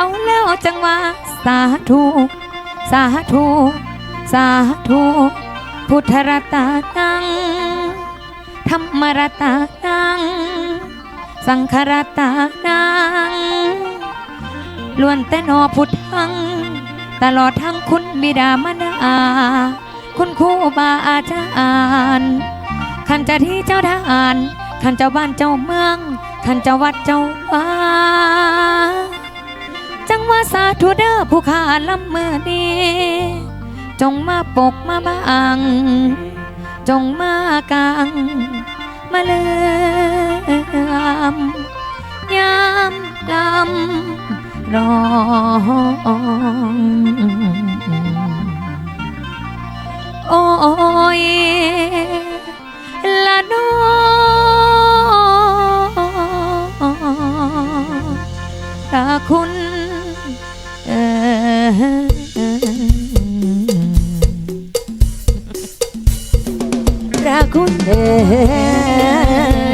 เอาแล้วจังว่า สาธุ สาธุ สาธุ พุทธรัตานังธรรมรัตานัง สังฆรัตานังล้วนแต่นอพุทธัง ตลอดทั้งคุณบิดามารดาคุณครูบาอาจารย์ขันเจะที่เจ้าทหารขันเจ้าบ้านเจ้าเมืองขันเจ้าวัดเจ้าวัง ว่าสาธุเด้อผู้ขาลำมือดีจงมาปกมาบังจงมากาง คุณเอ๋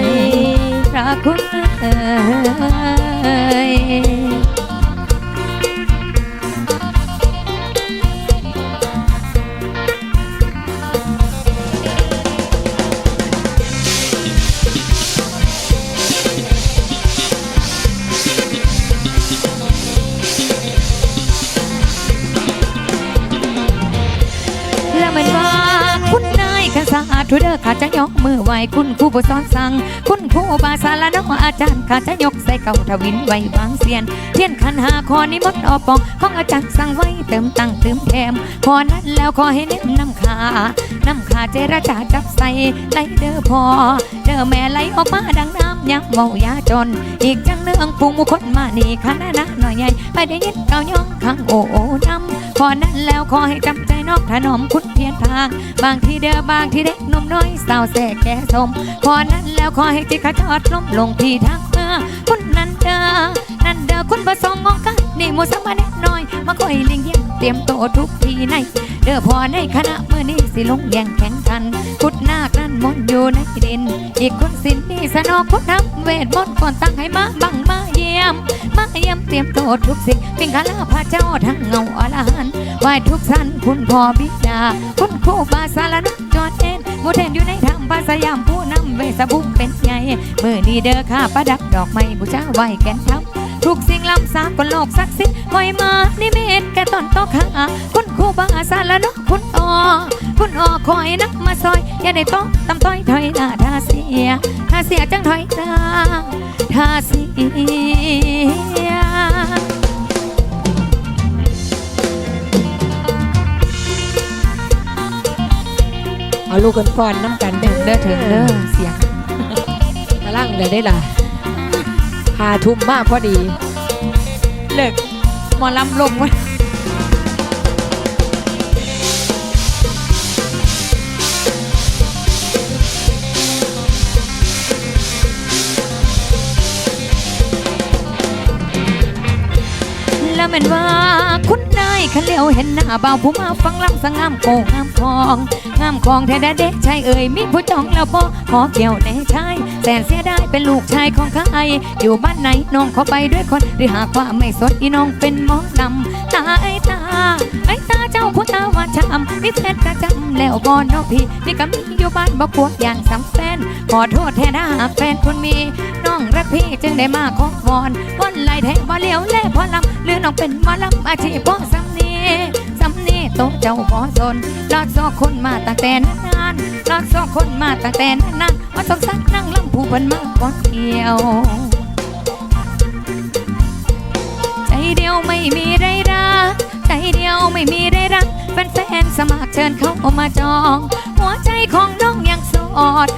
ยพระคุณเอ๋ยาอาทุเดอข้าจะยกมือไหวคุณครูผู้สอนสั่งคุณครูบาสารน้องอาจารย์ข้าจะยกใส่เก่าทวินไว้บางเสียนเทียนขันหาคอนิมนต์ออปองของอาจารย์สั่งไว้เติมตั้งเติมแถมพอนั้นแล้วขอให้เน้นน้ำขาน้ำขาเจรจาจับใส่ไหลเดอร์พอ อแม่ไหลออกมาดังน้ำยังเมายาจน อีกจังเนืองปูมุคนมานี่คณะนะหน่อยใหญ่ไปได้ยินเก่าย่องข้างโอ้โอ้นำพอนั้นแล้วขอให้จำใจนอกถนอมคุณเพียรทาง บางทีเด้อบางทีเด็กนุ่มน้อยสาวแสแก่สมพอนั้นแล้วขอให้จิตขจรล้มลงที่ทางเมื่อคุณนันเดอนันเดอคุณประสงค์งองกันนี่มูสมาเด็กน้อยมาคอยเลี้ยงเยี่ยมเตรียมโตทุกทีใน เด้อพอในคณะเมื่อนี้สิลงแย่งแข่งขันพุดนาคนั้นมนอยู่ในดิน อีกคนสินนี่สนอคุทำเวทมนต์ก่อนตั้งให้มาบังมาเยี่ยม มาเยี่ยมเตรียมโตวทุกสิ่งเป็นกาลาพระเจ้าทั้งเงาอรหันไหวทุกสันคุณพ่อบิดาคุณครูบาสารนักจอดเอ็นหมูเทนอยู่ในธรรมภาษายามผู้นำเวสบุกเป็นใหญ่เมื่อนี้เด้อข้าประดับดอกไม้บูชาไหวแก่นทัพ ทุกสิ่งล้ำสากลโลกศักดิ์สิทธิ์คอยมานิเมตแก่ต้นตอขาคุณครูบาสารนกคุณออคุณออคอยนักมาซอย อย่าได้ต้องตำต้อยถอยหน้าท่าเสียท่าเสียจังถอยหน้าท่าเสียเอาลูกกันฟอนน้ำกันเด้อเด้อถึงเด้อเสียงกำลังเดี๋ยวได้ล่ะ หาทุ่มมากพอดี เลิกหมอลำลงไว้แล้วแมันว่าคุณนายขันเลียวเห็นหน้าเบาผู้มาฟังลำสงงามโกงามคองงามคองแท้แด็กชายเอ่ยมีผู้จองแล้วบ่ขอเกี่ยวแน่ชายแสนเสียดายเป็นลูกชายของข้าไออยู่บ้านไหนน้องขอไปด้วยคนหรือหากว่าไม่สดอีน้องเป็นหมอลำตาไอตาไอตาเจ้าผู้ตาว่าช้ำมีแฟนประจำแล้วบ่น้องพี่นี่ก็มีอยู่บ้านบ่กลัวย่านสำแฟนขอโทษแท้ถ้าแฟนคุณมีน้องรักพี่จึงได้มาขอวอนวันไหลแทงบ่เลี้ยวแลพอลำหรือน้องเป็นหมอลำอาชีพพ่อสำนีสำนี โตเจ้าบ่สนลอดซอกคนมาตั้งแต่นานลอดซอกคนมาตั้งแต่นานๆมาสงสักนั่งลำผู้เพิ่นมาก่อนเกี่ยว ใจเดียวไม่มีไรรักใจเดียวไม่มีไรรักแฟนๆสมัครเชิญเข้ามาจอง หัวใจของน้องยังสด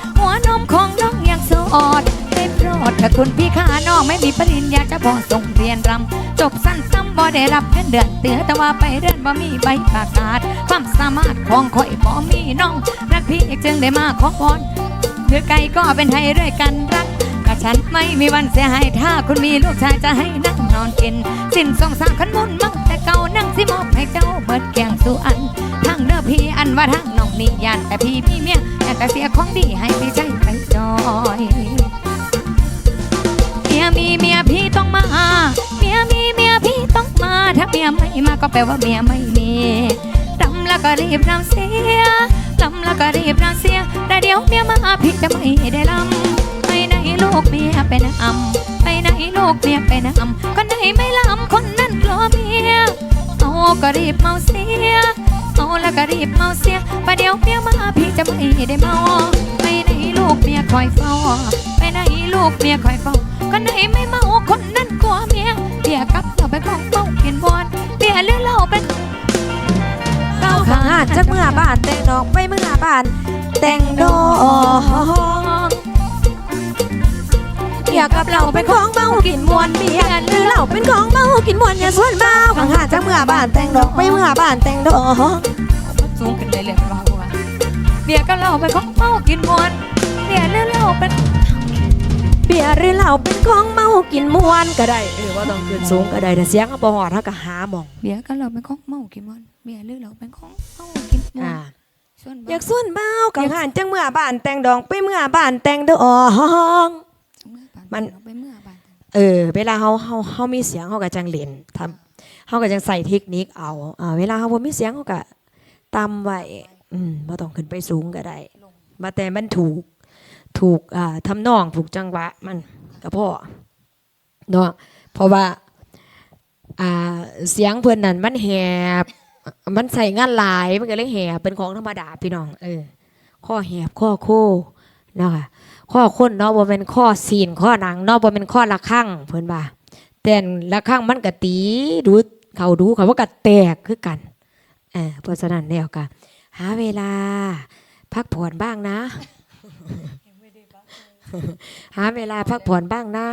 รดคุณพี่ข้าน้องไม่มีปริญญาจะพอส่งเรียนรำจบสั้นซ้ำบ่ได้รับเงินเดือนเตือแต่ว่าไปเรียนบ่มีใบประกาศ ความสามารถของข่อยบ่มีน้อง รักพี่จึงได้มาขอพรคือไก่ก็เป็นให้ด้วยกันรักก็ฉันไม่มีวันเสียหายถ้าคุณมีลูกชายจะให้นั่งนอนกิน สิ้นสองสามขันมุนมั่งแต่เก่านั่งสิมอบให้เจ้าเบิดแกงสู่อันทั้งเด้อพี่อันว่าทั้งน้องนี่ยานแต่พี่มีเมียแต่แต่เสียของดีให้พี่ใช้ไปจอย มีเมียพี่ต้องมา เมียมีเมียพี่ต้องมา ถ้าเมียไม่มาก็แปลว่าเมียไม่มีรำแล้วก็รีบรำเสียรำแล้วก็รีบรำเสียแต่เดี๋ยวเมียมาพี่จะไม่ได้ลำไปไหนลูกเมียไปนะอำไปไหนลูกเมียไปนะอำคนไหนไม่ลำคนนั้นกลัวเมียเอาก็รีบเมาเสียเอาแล้วก็รีบเมาเสียประเดี๋ยวเมียมาพี่จะไม่ได้เมาไปไหนลูกเมียคอยเฝ้าไปไหนลูกเมียคอยเฝ้า คนไหนไม่เมาคนนั้นกลัวเมียเบียกับเราไปของเมากินบอนเบียหรือเราเป็นเก้าข้างหาดจากเมื่อบ้านแต่งดอกไปเมื่อบ้าน แต่งดอกเกี่ยกับเราเป็นของเมากินมวนเบียร์หรือเราเป็นของเมากินมวนอย่าส่วนเบาข้างหาดจากเมื่อบ้านแต่งดอกไปเมื่อบ้านแต่งดอกสูงขึ้นเลยเลยเราเบียกับเราไปของเมากินบอนเบียหรือเราเป็น เบียร์หรือเราเป็นของเมากินมวนก็ได้หรือว่าต้องขึ้นสูงก็ได้แต่เสียงเอาบ่หอดเท่ากับหาหมองเบียกับเราเป็นของเมากินบอนเบียหรือเราเป็นของเมากินบออ่านส่วนอยากส่วนเบาข้างหาดจากเมื่อบ้านแต่งดอกไปเมื่อบ้านแต่งดอกมันไปเมื่อบ้านเออเวลาเฮาเฮาเฮามีเสียงเฮาก็จังเล่นทำเฮาก็จังใส่เทคนิคเอาอ่าเวลาเฮาบ่มีเสียงเฮาก็ตำไว้อืมบ่ต้องขึ้นไปสูงก็ได้มาแต่มันถูก ถูกอ่าทำนองถูกจังหวะมันก็พอเนาะเพราะว่าอ่าเสียงเพิ่อนนั่นมันแหบ มันใส่งานหลายมันก็เลยแหบเป็นของธรรมดาพี่น้องเออข้อแหบข้อโค้เนาะคะข้อคนเนาะบ่เป็นข้อซีนข้อหนังเนาะบ่เป็นข้อละข้างเพิ่อนว่าแต่นละข้างมันก็ตีดูเขาดูเขาว่าก็แตกคือกันเออเพราะฉะนั้นแล้วก็หาเวลาพักผ่อนบ้างนะ หาเวลาพักผ่อนบ้างนะ